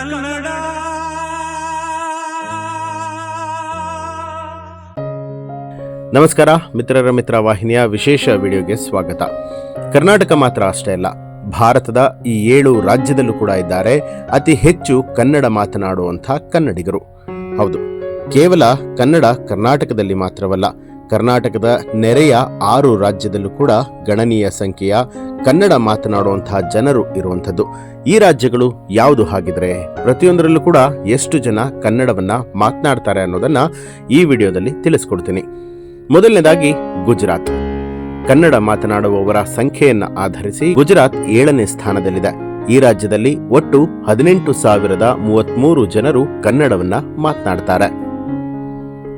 ಕನ್ನಡ. ನಮಸ್ಕಾರ, ಮಿತ್ರರ ಮಿತ್ರ ವಾಹಿನಿಯ ವಿಶೇಷ ವಿಡಿಯೋಗೆ ಸ್ವಾಗತ. ಕರ್ನಾಟಕ ಮಾತ್ರ ಅಷ್ಟೇ ಅಲ್ಲ, ಭಾರತದ ಈ ಏಳು ರಾಜ್ಯದಲ್ಲೂ ಕೂಡ ಇದ್ದಾರೆ ಅತಿ ಹೆಚ್ಚು ಕನ್ನಡ ಮಾತನಾಡುವಂಥ ಕನ್ನಡಿಗರು. ಹೌದು, ಕೇವಲ ಕನ್ನಡ ಕರ್ನಾಟಕದಲ್ಲಿ ಮಾತ್ರವಲ್ಲ ಕರ್ನಾಟಕದ ನೆರೆಯ ಆರು ರಾಜ್ಯದಲ್ಲೂ ಕೂಡ ಗಣನೀಯ ಸಂಖ್ಯೆಯ ಕನ್ನಡ ಮಾತನಾಡುವಂತಹ ಜನರು ಇರುವಂಥದ್ದು. ಈ ರಾಜ್ಯಗಳು ಯಾವುದು ಹಾಗಿದ್ರೆ ಪ್ರತಿಯೊಂದರಲ್ಲೂ ಕೂಡ ಎಷ್ಟು ಜನ ಕನ್ನಡವನ್ನ ಮಾತನಾಡ್ತಾರೆ ಅನ್ನೋದನ್ನ ಈ ವಿಡಿಯೋದಲ್ಲಿ ತಿಳಿಸ್ಕೊಡ್ತೀನಿ. ಮೊದಲನೇದಾಗಿ ಗುಜರಾತ್. ಕನ್ನಡ ಮಾತನಾಡುವವರ ಸಂಖ್ಯೆಯನ್ನು ಆಧರಿಸಿ ಗುಜರಾತ್ ಏಳನೇ ಸ್ಥಾನದಲ್ಲಿದೆ. ಈ ರಾಜ್ಯದಲ್ಲಿ ಒಟ್ಟು ಹದಿನೆಂಟು ಸಾವಿರದ ಮೂವತ್ಮೂರು ಜನರು ಕನ್ನಡವನ್ನ ಮಾತನಾಡ್ತಾರೆ.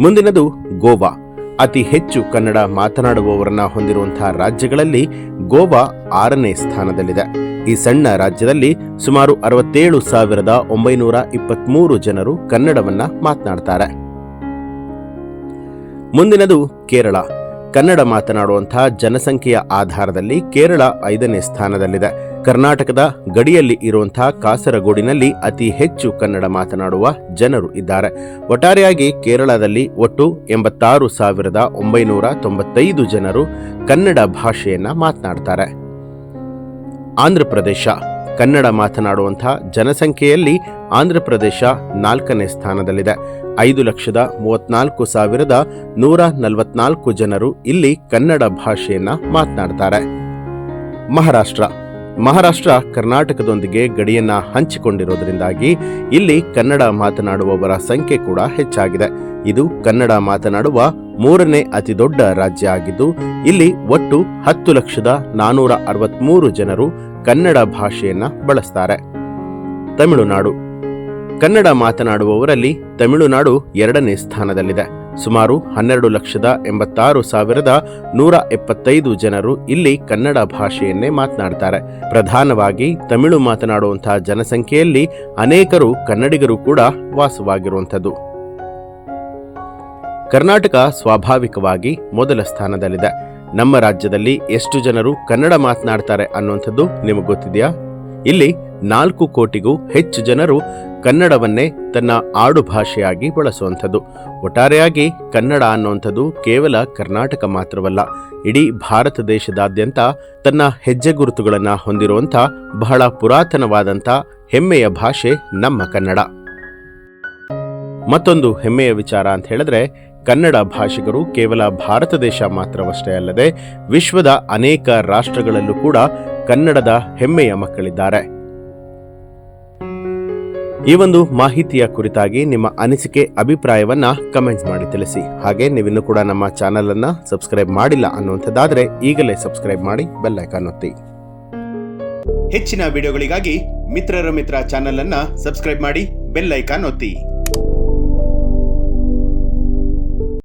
ಮುಂದಿನದು ಗೋವಾ. ಅತಿ ಹೆಚ್ಚು ಕನ್ನಡ ಮಾತನಾಡುವವರನ್ನ ಹೊಂದಿರುವಂತಹ ರಾಜ್ಯಗಳಲ್ಲಿ ಗೋವಾ ಆರನೇ ಸ್ಥಾನದಲ್ಲಿದೆ. ಈ ಸಣ್ಣ ರಾಜ್ಯದಲ್ಲಿ ಸುಮಾರು ಅರವತ್ತೇಳು ಸಾವಿರದ ಒಂಬೈನೂರ ಇಪ್ಪತ್ಮೂರು ಜನರು ಕನ್ನಡವನ್ನ ಮಾತನಾಡ್ತಾರೆ. ಮುಂದಿನದು ಕೇರಳ. ಕನ್ನಡ ಮಾತನಾಡುವಂತಹ ಜನಸಂಖ್ಯೆಯ ಆಧಾರದಲ್ಲಿ ಕೇರಳ ಐದನೇ ಸ್ಥಾನದಲ್ಲಿದೆ. ಕರ್ನಾಟಕದ ಗಡಿಯಲ್ಲಿ ಇರುವಂತಹ ಕಾಸರಗೋಡಿನಲ್ಲಿ ಅತಿ ಹೆಚ್ಚು ಕನ್ನಡ ಮಾತನಾಡುವ ಜನರು ಇದ್ದಾರೆ. ಒಟ್ಟಾರೆಯಾಗಿ ಕೇರಳದಲ್ಲಿ ಒಟ್ಟು ಎಂಬತ್ತಾರು ಸಾವಿರದ ಒಂಬೈನೂರ ತೊಂಬತ್ತೈದು ಜನರು ಕನ್ನಡ ಭಾಷೆಯನ್ನ ಮಾತನಾಡ್ತಾರೆ. ಆಂಧ್ರಪ್ರದೇಶ ಕನ್ನಡ ಮಾತನಾಡುವಂತಹ ಜನಸಂಖ್ಯೆಯಲ್ಲಿ ಆಂಧ್ರಪ್ರದೇಶ ನಾಲ್ಕನೇ ಸ್ಥಾನದಲ್ಲಿದೆ. ಐದು ಲಕ್ಷದ ಮೂವತ್ನಾಲ್ಕು ಸಾವಿರದ ನೂರ ನಲವತ್ನಾಲ್ಕು ಜನರು ಇಲ್ಲಿ ಕನ್ನಡ ಭಾಷೆಯನ್ನ ಮಾತನಾಡ್ತಾರೆ. ಮಹಾರಾಷ್ಟ್ರ. ಮಹಾರಾಷ್ಟ್ರ ಕರ್ನಾಟಕದೊಂದಿಗೆ ಗಡಿಯನ್ನ ಹಂಚಿಕೊಂಡಿರೋದ್ರಿಂದಾಗಿ ಇಲ್ಲಿ ಕನ್ನಡ ಮಾತನಾಡುವವರ ಸಂಖ್ಯೆ ಕೂಡ ಹೆಚ್ಚಾಗಿದೆ. ಇದು ಕನ್ನಡ ಮಾತನಾಡುವ ಮೂರನೇ ಅತಿ ದೊಡ್ಡ ರಾಜ್ಯ ಆಗಿದ್ದು, ಇಲ್ಲಿ ಒಟ್ಟು ಹತ್ತು ಲಕ್ಷದ ನಾನೂರ ಅರವತ್ಮೂರು ಜನರು ಕನ್ನಡ ಭಾಷೆಯನ್ನು ಬಳಸ್ತಾರೆ. ತಮಿಳುನಾಡು. ಕನ್ನಡ ಮಾತನಾಡುವವರಲ್ಲಿ ತಮಿಳುನಾಡು ಎರಡನೇ ಸ್ಥಾನದಲ್ಲಿದೆ. ಸುಮಾರು ಹನ್ನೆರಡು ಲಕ್ಷದ ಎಂಬತ್ತಾರು ಸಾವಿರದ ನೂರ ಎಪ್ಪತ್ತೈದು ಜನರು ಇಲ್ಲಿ ಕನ್ನಡ ಭಾಷೆಯನ್ನೇ ಮಾತನಾಡ್ತಾರೆ. ಪ್ರಧಾನವಾಗಿ ತಮಿಳು ಮಾತನಾಡುವಂತಹ ಜನಸಂಖ್ಯೆಯಲ್ಲಿ ಅನೇಕರು ಕನ್ನಡಿಗರು ಕೂಡ ವಾಸವಾಗಿರುವಂಥದ್ದು. ಕರ್ನಾಟಕ ಸ್ವಾಭಾವಿಕವಾಗಿ ಮೊದಲ ಸ್ಥಾನದಲ್ಲಿದೆ. ನಮ್ಮ ರಾಜ್ಯದಲ್ಲಿ ಎಷ್ಟು ಜನರು ಕನ್ನಡ ಮಾತನಾಡ್ತಾರೆ ಅನ್ನುವಂಥದ್ದು ನಿಮಗೆ ಗೊತ್ತಿದೆಯಾ? ಇಲ್ಲಿ ನಾಲ್ಕು ಕೋಟಿಗೂ ಹೆಚ್ಚು ಜನರು ಕನ್ನಡವನ್ನೇ ತನ್ನ ಆಡು ಭಾಷೆಯಾಗಿ ಬಳಸುವಂಥದ್ದು. ಒಟ್ಟಾರೆಯಾಗಿ ಕನ್ನಡ ಅನ್ನುವಂಥದ್ದು ಕೇವಲ ಕರ್ನಾಟಕ ಮಾತ್ರವಲ್ಲ, ಇಡೀ ಭಾರತ ದೇಶದಾದ್ಯಂತ ತನ್ನ ಹೆಜ್ಜೆ ಗುರುತುಗಳನ್ನು ಹೊಂದಿರುವಂಥ ಬಹಳ ಪುರಾತನವಾದಂಥ ಹೆಮ್ಮೆಯ ಭಾಷೆ ನಮ್ಮ ಕನ್ನಡ. ಮತ್ತೊಂದು ಹೆಮ್ಮೆಯ ವಿಚಾರ ಅಂತ ಹೇಳಿದ್ರೆ ಕನ್ನಡ ಭಾಷಿಗರು ಕೇವಲ ಭಾರತ ದೇಶ ಮಾತ್ರವಷ್ಟೇ ಅಲ್ಲದೆ ವಿಶ್ವದ ಅನೇಕ ರಾಷ್ಟ್ರಗಳಲ್ಲೂ ಕೂಡ ಕನ್ನಡದ ಹೆಮ್ಮೆಯ ಮಕ್ಕಳಿದ್ದಾರೆ. ಈ ಒಂದು ಮಾಹಿತಿಯ ಕುರಿತಾಗಿ ನಿಮ್ಮ ಅನಿಸಿಕೆ, ಅಭಿಪ್ರಾಯವನ್ನ ಕಮೆಂಟ್ ಮಾಡಿ ತಿಳಿಸಿ. ಹಾಗೆ ನೀವಿನ್ನೂ ಕೂಡ ನಮ್ಮ ಚಾನೆಲ್ ಅನ್ನ ಸಬ್ಸ್ಕ್ರೈಬ್ ಮಾಡಿಲ್ಲ ಅನ್ನುವಂಥದ್ದಾದರೆ ಈಗಲೇ ಸಬ್ಸ್ಕ್ರೈಬ್ ಮಾಡಿ, ಬೆಲ್ ಐಕಾನ್ ಒತ್ತಿ. ಹೆಚ್ಚಿನ ವಿಡಿಯೋಗಳಿಗಾಗಿ ಮಿತ್ರರ ಮಿತ್ರ ಚಾನೆಲ್ ಅನ್ನ ಸಬ್ಸ್ಕ್ರೈಬ್ ಮಾಡಿ, ಬೆಲ್ ಐಕಾನ್ ಒತ್ತಿ.